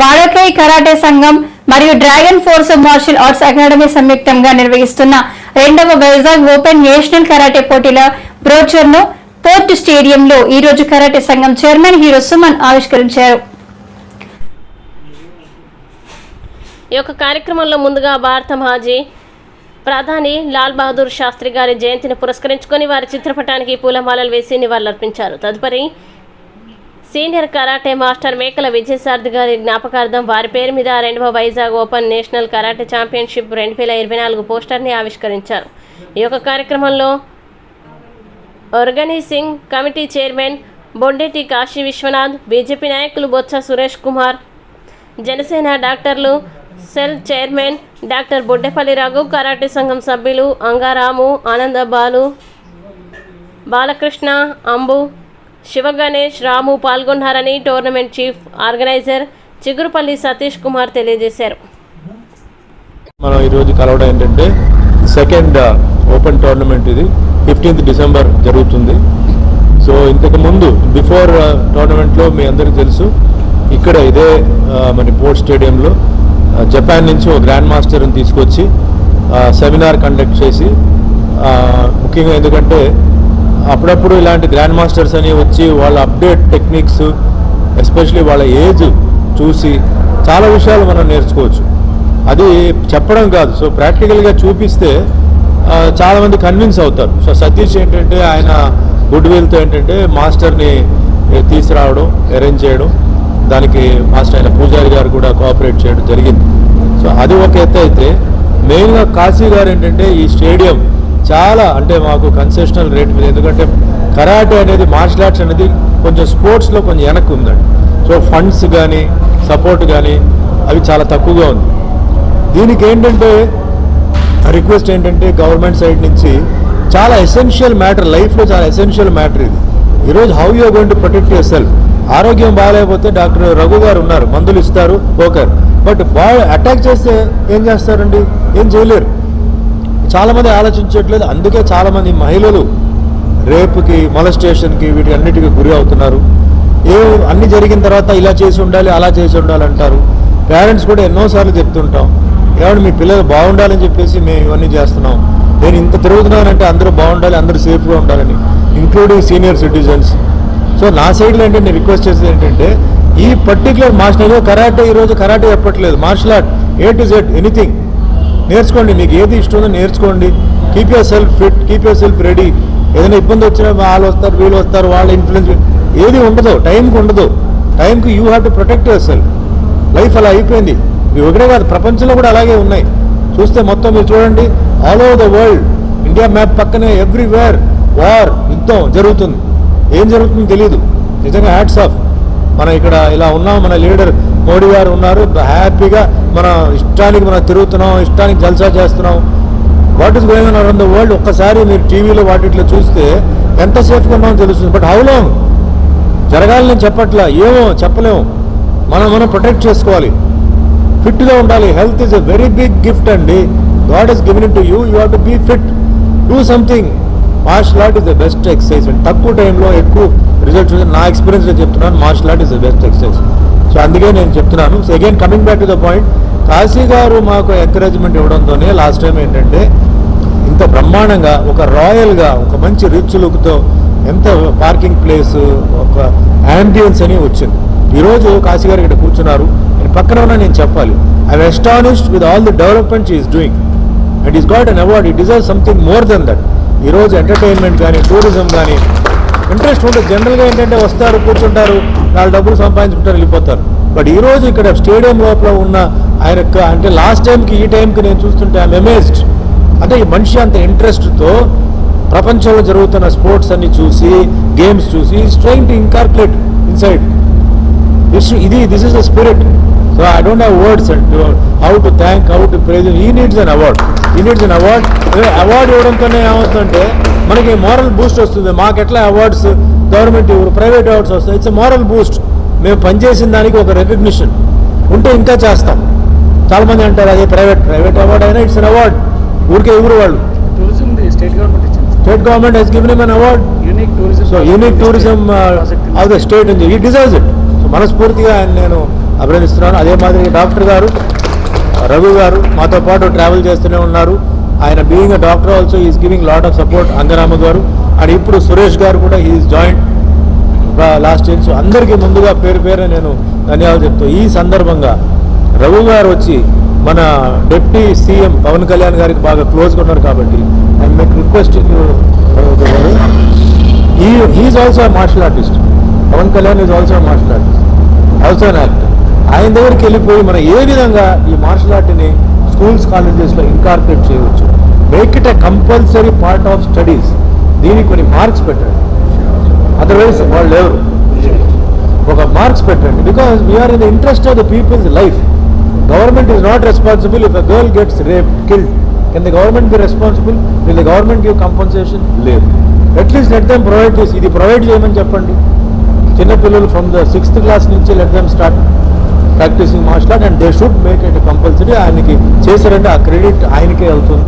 వాడకై karate సంఘం మరియు dragon force martial arts academy సంయుక్తంగా నిర్వహిస్తున్న రెండవ వైజాగ్ ఓపెన్ నేషనల్ కరాటే పోటీల బ్రోచర్ను పోర్ట్ స్టేడియంలో ఈ రోజు కరాటే సంఘం చైర్మన్ హీరో సుమన్ ఆవిష్కరించారు. ఈ యొక్క కార్యక్రమంలో ముందుగా భారత మాజీ ప్రధాని లాల్ బహదూర్ శాస్త్రి గారి జయంతిని పురస్కరించుకొని వారి చిత్రపటానికి పూలమాలలు వేసి నివాళులర్పించారు. తదుపరి సీనియర్ కరాటే మాస్టర్ మేకల విజయసార్థి గారి జ్ఞాపకార్థం వారి పేరు మీద రెండవ Vizag open national karate championship రెండు వేల ఇరవై నాలుగు పోస్టర్ని ఆవిష్కరించారు. ఈ యొక్క కార్యక్రమంలో organising committee chairman Bondeti Kashi Vishwanath BJP నాయకులు బొత్స సురేష్ కుమార్ జనసేన డాక్టర్లు cell chairman doctor Boddepalli Raghu karate సంఘం సభ్యులు Angaramu Ananda Balu Balakrishna Ambu Shiva Ganesh Ramu పాల్గొన్నారని tournament chief organiser Chigurupalli Satish Kumar తెలియజేశారు. మనం ఈరోజు కలవడం ఏంటంటే సెకండ్ ఓపెన్ టోర్నమెంట్ ఇది. ఫిఫ్టీన్త్ డిసెంబర్ జరుగుతుంది. సో ఇంతకు ముందు బిఫోర్ టోర్నమెంట్లో uh, మీ అందరికీ తెలుసు ఇక్కడ ఇదే uh, మన పోర్ట్ స్టేడియంలో జపాన్ నుంచి ఒక గ్రాండ్ మాస్టర్ని తీసుకొచ్చి uh, సెమినార్ కండక్ట్ చేసి ముఖ్యంగా ఎందుకంటే అప్పుడప్పుడు ఇలాంటి గ్రాండ్ మాస్టర్స్ అని వచ్చి వాళ్ళ అప్డేట్ టెక్నిక్స్ ఎస్పెషలీ వాళ్ళ ఏజ్ చూసి చాలా విషయాలు మనం నేర్చుకోవచ్చు. అది చెప్పడం కాదు. సో ప్రాక్టికల్గా చూపిస్తే చాలామంది కన్విన్స్ అవుతారు. సో సతీష్ ఏంటంటే ఆయన గుడ్ విల్తో ఏంటంటే మాస్టర్ని తీసుకురావడం అరేంజ్ చేయడం దానికి మాస్టర్ అయిన పూజారి గారు కూడా కోఆపరేట్ చేయడం జరిగింది. సో అది ఒక ఎత్తు అయితే మెయిన్గా కాశీ గారు ఏంటంటే ఈ స్టేడియం చాలా అంటే మాకు కన్సెషనల్ రేట్ మీద ఎందుకంటే కరాటే అనేది మార్షల్ ఆర్ట్స్ అనేది కొంచెం స్పోర్ట్స్లో కొంచెం వెనక్కి ఉందండి. సో ఫండ్స్ కానీ సపోర్ట్ కానీ అవి చాలా తక్కువగా ఉంది. దీనికి ఏంటంటే రిక్వెస్ట్ ఏంటంటే గవర్నమెంట్ సైడ్ నుంచి చాలా ఎసెన్షియల్ మ్యాటర్ లైఫ్లో చాలా ఎసెన్షియల్ మ్యాటర్ ఇది. ఈరోజు how you going to protect yourself ఆరోగ్యం బాగాలేకపోతే డాక్టర్ రఘు గారు ఉన్నారు మందులు ఇస్తారు ఓకే బట్ బాగా అటాక్ చేస్తే ఏం చేస్తారండి? ఏం చేయలేరు. చాలామంది ఆలోచించట్లేదు. అందుకే చాలామంది మహిళలు రేపుకి మొలస్టేషన్కి వీటి అన్నిటికీ గురి అవుతున్నారు. ఏ అన్ని జరిగిన తర్వాత ఇలా చేసి ఉండాలి అలా చేసి ఉండాలి అంటారు. పేరెంట్స్ కూడా ఎన్నోసార్లు చెప్తుంటాం. ఏమంటే మీ పిల్లలు బాగుండాలని చెప్పేసి మేము ఇవన్నీ చేస్తున్నాం. నేను ఇంత తిరుగుతున్నానంటే అందరూ బాగుండాలి అందరూ సేఫ్గా ఉండాలని ఇంక్లూడింగ్ సీనియర్ సిటిజన్స్ సో నా సైడ్లో ఏంటంటే నేను రిక్వెస్ట్ చేసేది ఏంటంటే ఈ పర్టికులర్ మార్షల్ కరాటే ఈరోజు కరాటే చెప్పట్లేదు. Martial art A to Z anything నేర్చుకోండి మీకు ఏది ఇష్టం ఉందో నేర్చుకోండి. Keep yourself fit keep yourself ready ఏదైనా ఇబ్బంది వచ్చినా వాళ్ళు వస్తారు వీళ్ళు వస్తారు వాళ్ళ ఇన్ఫ్లుయెన్స్ ఏది ఉండదు టైంకి ఉండదు. టైంకి you have to protect yourself life అలా అయిపోయింది. ఇది ఒకటే కాదు ప్రపంచంలో కూడా అలాగే ఉన్నాయి. చూస్తే మొత్తం మీరు చూడండి. All over the world India map పక్కనే ఎవ్రీవేర్ వార్ యుద్ధం జరుగుతుంది. ఏం జరుగుతుందో తెలియదు. నిజంగా హ్యాట్స్ ఆఫ్ మనం ఇక్కడ ఇలా ఉన్నాం మన లీడర్ మోడీ గారు ఉన్నారు. హ్యాపీగా మన ఇష్టానికి మనం తిరుగుతున్నాం ఇష్టానికి జల్సా చేస్తున్నాం. What is going around the world? ఒక్కసారి మీరు టీవీలో వాటిట్లో చూస్తే ఎంత సేఫ్గా ఉన్నామో తెలుస్తుంది. But how long? జరగాలని చెప్పట్లా? ఏమో చెప్పలేము. మనం మనం ప్రొటెక్ట్ చేసుకోవాలి. ఫిట్గా ఉండాలి. Health is a very big gift అండి. God is given to you. You have to be fit. Do something. Martial art is the best exercise. And తక్కువ టైంలో ఎక్కువ రిజల్ట్ చూసి నా ఎక్స్పీరియన్స్లో చెప్తున్నాను martial art is the best exercise. So అందుకే నేను చెప్తున్నాను. So again coming back to the point Kashi garu మాకు ఎంకరేజ్మెంట్ ఇవ్వడంతోనే లాస్ట్ టైం ఏంటంటే ఇంత బ్రహ్మాండంగా ఒక రాయల్గా ఒక మంచి రిచ్ లుక్తో ఎంత పార్కింగ్ ప్లేస్ ఒక యాంబియన్స్ అని వచ్చింది. ఈరోజు కాశీ గారు ఇక్కడ కూర్చున్నారు. నేను పక్కన ఉన్నా నేను చెప్పాలి. I astonished with all the development is doing and is got an award it deserve something more than that ఈరోజు ఎంటర్టైన్మెంట్ కానీ టూరిజం కానీ ఇంట్రెస్ట్ ఉంటుంది జనరల్గా ఏంటంటే వస్తారు కూర్చుంటారు. నాలుగు డబ్బులు సంపాదించుకుంటారు వెళ్ళిపోతారు. బట్ ఈరోజు ఇక్కడ స్టేడియం లోపల ఉన్న ఆయన అంటే లాస్ట్ టైంకి ఈ టైంకి నేను చూస్తుంటే ఐఎమ్ అమేజ్డ్. అంటే ఈ మనిషి అంత ఇంట్రెస్ట్తో ప్రపంచంలో జరుగుతున్న స్పోర్ట్స్ అన్ని చూసి గేమ్స్ చూసి strain to incorporate inside. This ఇది this is the spirit so I don't have words and how to thank how to praise he needs an award he needs an award award ఇవ్వడంతోనే ఏమవుతుందంటే మనకి moral boost వస్తుంది. మాకు ఎట్లా awards government ఇవ్వరు private awards వస్తాయి it's moral boost మేము పనిచేసిన దానికి ఒక రికగ్నిషన్ ఉంటే ఇంకా చేస్తాం. చాలా మంది అంటారు అదే ప్రైవేట్ ప్రైవేట్ అవార్డ్ అయినా ఇట్స్ అన్ అవార్డ్ ఊరికే ఎవరు వాళ్ళు. టూరిజం స్టేట్ గవర్నమెంట్ ఇచ్చింది. State government has given an award unique tourism so unique tourism of the state అని ఈ డిజర్వ్స్ ఇట్ సో మనస్ఫూర్తిగా ఆయన నేను అభినందిస్తున్నాను. అదే మాదిరి డాక్టర్ గారు రఘు గారు మాతో పాటు ట్రావెల్ చేస్తూనే ఉన్నారు. ఆయన being a doctor also is giving lot of support Angarama garu and ఇప్పుడు సురేష్ గారు కూడా he is joined last year so అందరికీ ముందుగా పేరు పేరే నేను ధన్యవాదాలు చెప్తూ ఈ సందర్భంగా రఘు గారు వచ్చి మన డిప్యూటీ సీఎం పవన్ కళ్యాణ్ గారికి బాగా క్లోజ్గా ఉన్నారు కాబట్టి అండ్ మీకు రిక్వెస్ట్ ఈ he is also martial artist Pawan Kalyan is also martial artist also an actor ఆయన దగ్గరికి వెళ్ళిపోయి మనం ఏ విధంగా ఈ మార్షల్ ఆర్ట్ని స్కూల్స్ కాలేజెస్లో ఇన్కార్పొరేట్ చేయవచ్చు? Make it a compulsory part of studies దీనికి కొన్ని మార్క్స్ పెట్టండి. అదర్వైజ్ వాళ్ళు ఎవరు ఒక మార్క్స్ పెట్టండి. Because we are in the interest of the people's life government is not responsible if a girl gets rape killed can the government be responsible will the government give compensation లేదు. At least let them provide చేసి ఇది provide చేయమని చెప్పండి. చిన్నపిల్లలు from the sixth class నుంచి let them start practising martial art and they should make it compulsory ఆయనకి చేశారంటే ఆ క్రెడిట్ ఆయనకే వెళ్తుంది